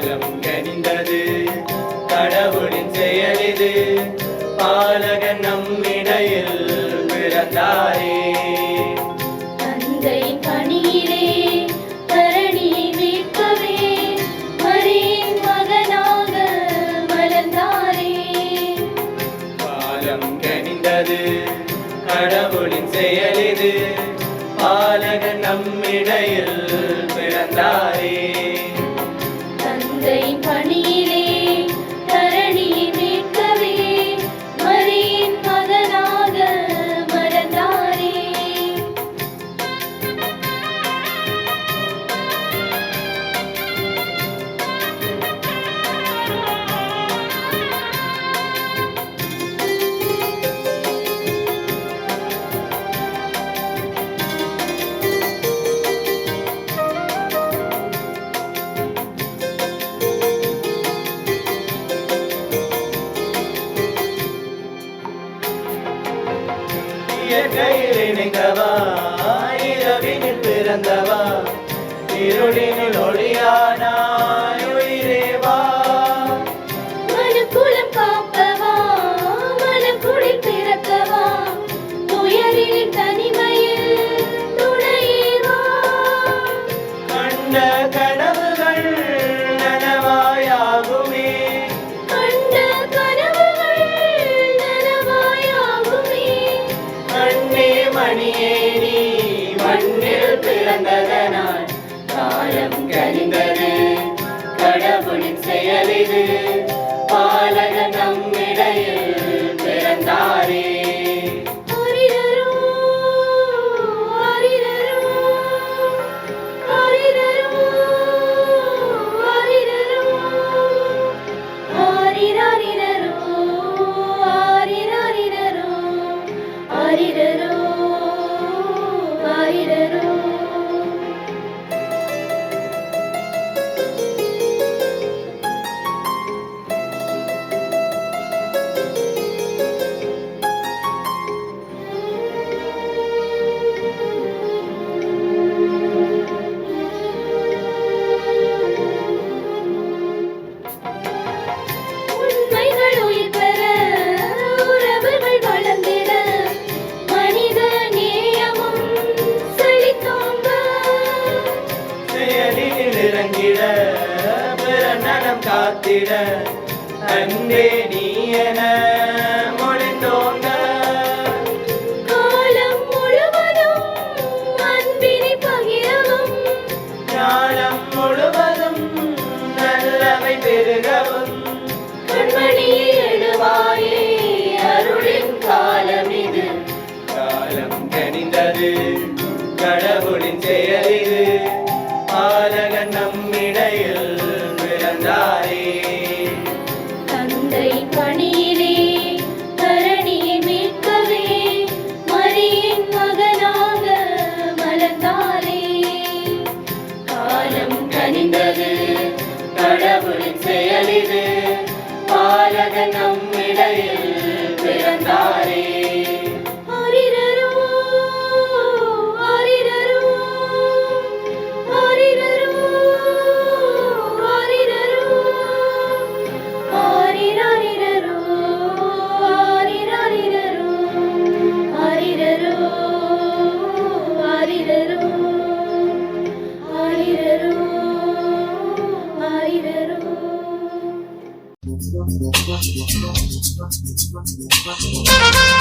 காலம் கனிந்தது. கடவுளின் செயலிது பாலகன் நம்மிடையில் பிறந்தாரே. தந்தையின் பணியிலே தரணியை மீட்கவே மரியின் மகனாக மலர்ந்தாரே காலம் கனிந்தது. கடவுளின் செயலிது பாலகன் நம்மிடையில் பிறந்தாரே. இயற்கையில் இணைந்தவா? இரவினில் பிறந்தவா? இருளினில் ஒளியானாய். செயலில் இறங்கிட பிற நலம் காத்திட அன்பே நீ என നമ്മിടയിൽ Thank you.